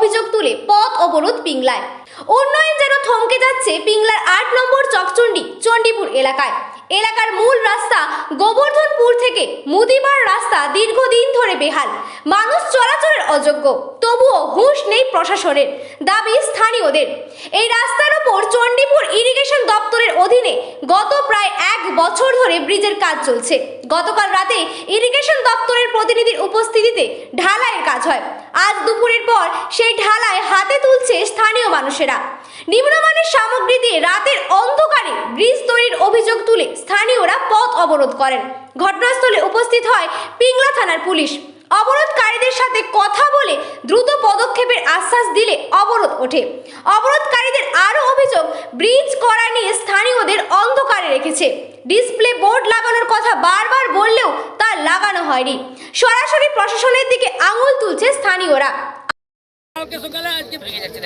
অভিযোগ তুলে পথ অবরোধ পিংলায়। উন্নয়ন যেন থমকে যাচ্ছে পিংলার আট নম্বর চকচণ্ডী, চণ্ডীপুর এলাকায়। এলাকার মূল রাস্তা গোবর্ধনপুর থেকে মুদিবার রাস্তা দীর্ঘদিন ধরে বেহাল। মানুষ চলাচলের অযোগ্য, তবুও হুঁশ নেই প্রশাসনের, দাবি স্থানীয়দের। এই রাস্তার ওপর চণ্ডীপুর ইরিগেশন দপ্তরের অধীনে গত প্রায় এক বছর ধরে ব্রিজের কাজ চলছে। গতকাল রাতে ইরিগেশন দপ্তরের প্রতিনিধির উপস্থিতিতে ঢালাইয়ের কাজ হয়। আজ দুপুরের পর সেই ঢালাই হাতে তুলছে স্থানীয় মানুষেরা। নিম্নমানের সামগ্রী দিয়ে রাতের অন্ধকারে ব্রিজ তৈরির অভিযোগ তুলে স্থানীয়রা পথ অবরোধ করেন। ঘটনাস্থলে উপস্থিত হয় পিংলা থানার পুলিশ। অবরোধকারীদের সাথে কথা বলে দ্রুত পদক্ষেপের আশ্বাস দিলে অবরোধ ওঠে। অবরোধকারীদের আরও অভিযোগ, ব্রিজ করা নিয়ে স্থানীয়দের অন্ধকারে রেখেছে। ডিসপ্লে বোর্ড লাগানোর কথা বারবার বললেও তা লাগানো হয়নি। সরাসরি প্রশাসনের দিকে আঙুল তুলছে স্থানীয়রা। ভেঙে যাচ্ছে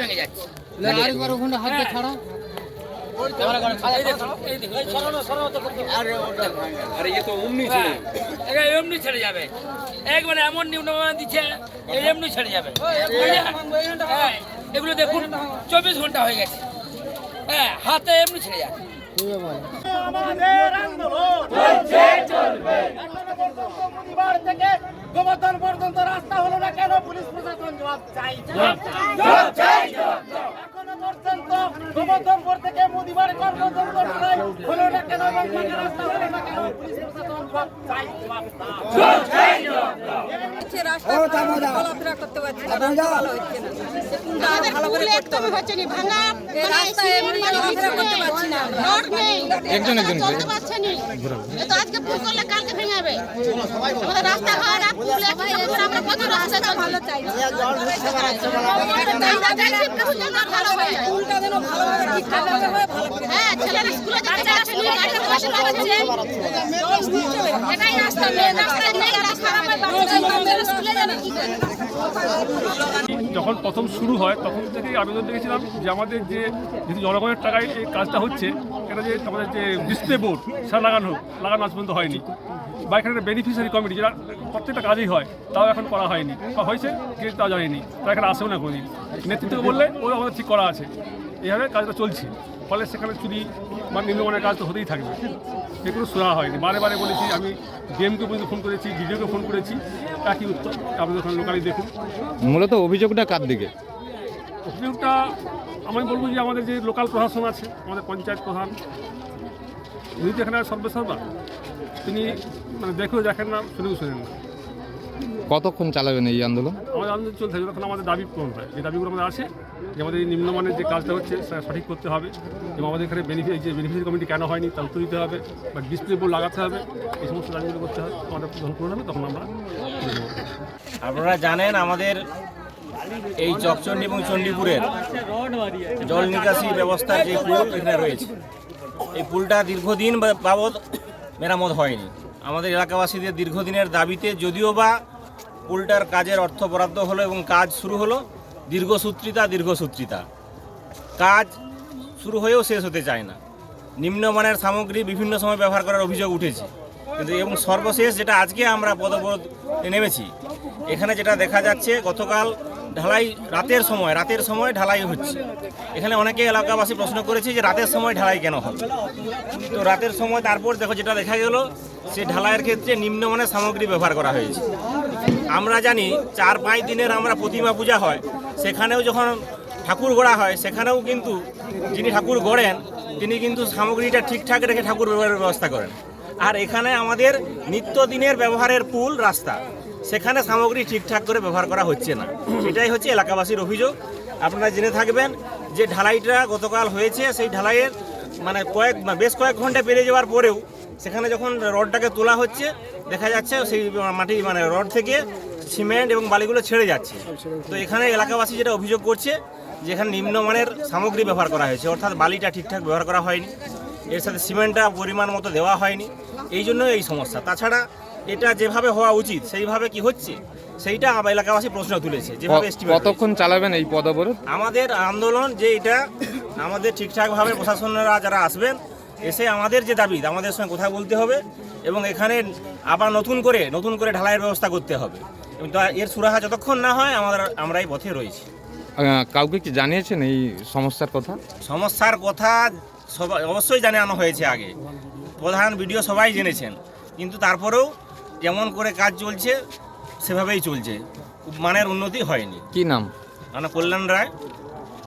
ভেঙে যাচ্ছে। এমন নিম্নমান দিচ্ছে এমনি ছেড়ে যাবে। হ্যাঁ, এগুলো দেখুন চব্বিশ ঘণ্টা হয়ে গেছে। হ্যাঁ হাতে এমনি ছেড়ে যাবে আমাদের আন্দোলন। চলছে চলবে। এখনও পর্যন্ত পরিবার থেকে গোবর্ধন পর্যন্ত রাস্তা হলো না কেন পুলিশ প্রশাসন জবাব চাই জবাব চাই এখনও পর্যন্ত গোবর্ধনপুর থেকে মুদিবার কর পর্যন্ত লড়াই হলো না কেন এবং রাস্তা হলো না কেন পুলিশ প্রশাসন জবাব চাই জবাব চাই হচ্ছে রাস্তা চলাফেরা করতে পারছি না রাস্তা ভালো হচ্ছে না। কোনটা ভালো করে করতে হবে হচ্ছে না ভাঙা রাস্তা এমনি চলাফেরা করতে পারছি না। রোড নেই। একজন একজন চলতে পারছে না। তো আজকে পুল করলে কালকে ভেঙে যাবে। আমাদের রাস্তা হয় পুল এখন আমরা কত রাস্তা ভালো চাই ভালো হয়। স্কুলটা যেন ভালোভাবে ঠিকঠাকভাবে হয় ভালো হ্যাঁ ছেলেরা স্কুলে যখন প্রথম শুরু হয়, তখন থেকেই আবেদন দেখেছিলাম যে আমাদের যে যদি জনগণের টাকায় এই কাজটা হচ্ছে এটা যে আমাদের যে ডিসপ্লে বোর্ড সেটা লাগানো লাগানো আজ পর্যন্ত হয়নি। বা এখানে বেনিফিশিয়ারি কমিটি যেটা প্রত্যেকটা কাজই হয়, তাও এখন করা হয়নি। বা হয়েছে কিন্তু তা জানেনি, তারা এখানে আসেও না কোনোদিন। নেতৃত্বকে বললে, ওরা আমাদের ঠিক করা আছে। এইভাবে কাজটা চলছে। ফলে সেখানে চুরি বা নিম্নমানের কাজ তো হতেই থাকবে। এগুলো শোনা হয়নি। বারে বারে বলেছি আমি ডিএমকে পর্যন্ত ফোন করেছি ডিডিওকে ফোন করেছি একই উত্তর আপনাদের ওখানে লোকালি দেখুন। মূলত অভিযোগটা কার দিকে? অভিযোগটা আমি বলব যে আমাদের যে লোকাল প্রশাসন আছে আমাদের পঞ্চায়েত প্রধান উনি তো এখানে সর্বেসর্বা তিনি মানে দেখেও দেখেন না শুনেও শোনেন না। কতক্ষণ চালাবেন এই আন্দোলন? আমাদের আন্দোলন চলছে যতক্ষণ আমাদের দাবি পূরণ হয়। যে দাবিগুলো আমাদের আছে যে আমাদের এই নিম্নমানের যে কাজটা হচ্ছে, সেটা সঠিক করতে হবে। এবং আমাদের এখানে বেনিফিট যে বেনিফিশিয়ারি কমিটি কেন হয়নি তা উত্তর দিতে হবে বা ডিসপ্লে বোর্ড লাগাতে হবে, এই সমস্ত দাবিগুলো করতে হবে আমাদের যখন পূরণ হবে তখন আমরা আপনারা জানেন আমাদের এই চকচণ্ডী এবং চণ্ডীপুরের জল নিকাশি ব্যবস্থার যে পুল এখানে রয়েছে, এই পুলটা দীর্ঘদিন বাবদ মেরামত হয়নি। আমাদের এলাকাবাসীদের দীর্ঘদিনের দাবিতে যদিও বা পুলটার কাজের অর্থ বরাদ্দ হলো এবং কাজ শুরু হলো দীর্ঘসূত্রিতা দীর্ঘসূত্রিতা। কাজ শুরু হয়েও শেষ হতে চায় না। নিম্নমানের সামগ্রী বিভিন্ন সময় ব্যবহার করার অভিযোগ উঠেছে। কিন্তু এবং সর্বশেষ যেটা আজকে আমরা পদবরোধ নেমেছি, এখানে যেটা দেখা যাচ্ছে, গতকাল ঢালাই রাতের সময় রাতের সময় ঢালাই হচ্ছে। এখানে অনেকে এলাকাবাসী প্রশ্ন করেছে যে রাতের সময় ঢালাই কেন হবে? তো রাতের সময় তারপর দেখো যেটা দেখা গেল, সে ঢালাইয়ের ক্ষেত্রে নিম্নমানের সামগ্রী ব্যবহার করা হয়েছে। আমরা জানি চার পাঁচ দিনের আমরা প্রতিমা পূজা হয়। সেখানেও যখন ঠাকুর গড়া হয়, সেখানেও কিন্তু যিনি ঠাকুর গড়েন, তিনি কিন্তু সামগ্রীটা ঠিকঠাক রেখে ঠাকুর ব্যবহারের ব্যবস্থা করেন। আর এখানে আমাদের নিত্যদিনের ব্যবহারের পুল রাস্তা, সেখানে সামগ্রী ঠিকঠাক করে ব্যবহার করা হচ্ছে না। এটাই হচ্ছে এলাকাবাসীর অভিযোগ। আপনারা জেনে থাকবেন যে ঢালাইটা গতকাল হয়েছে, সেই ঢালাইয়ের মানে কয়েক, বেশ কয়েক ঘণ্টা পেরিয়ে যাওয়ার পরেও সেখানে যখন রডটাকে তোলা হচ্ছে দেখা যাচ্ছে সেই মাটি মানে রড থেকে সিমেন্ট এবং বালিগুলো ছেড়ে যাচ্ছে। তো এখানে এলাকাবাসী যেটা অভিযোগ করছে যে এখানে নিম্নমানের সামগ্রী ব্যবহার করা হয়েছে। অর্থাৎ বালিটা ঠিকঠাক ব্যবহার করা হয়নি। এর সাথে সিমেন্টটা পরিমাণ মতো দেওয়া হয়নি। এই জন্য এই সমস্যা। তাছাড়া এটা যেভাবে হওয়া উচিত সেইভাবে কি হচ্ছে সেইটা আমার এলাকাবাসী প্রশ্ন তুলেছে। যেভাবে কতক্ষণ চালাবেন এই পদবরোধ আমাদের আন্দোলন যে এটা আমাদের ঠিকঠাকভাবে প্রশাসনরা যারা আসবেন এসে আমাদের যে দাবি আমাদের সঙ্গে কথা বলতে হবে এবং এখানে আবার নতুন করে নতুন করে ঢালাইয়ের ব্যবস্থা করতে হবে। এর সুরাহা যতক্ষণ না হয় আমাদের আমরা এই পথে রয়েছি। কাউকে কি জানিয়েছেন এই সমস্যার কথা? সমস্যার কথা সবাই অবশ্যই জানানো হয়েছে আগে। প্রধান ভিডিও সবাই জেনেছেন। কিন্তু তারপরেও যেমন করে কাজ চলছে সেভাবেই চলছে। মানের উন্নতি হয়নি। কি নাম? মানে কল্যাণ রায়।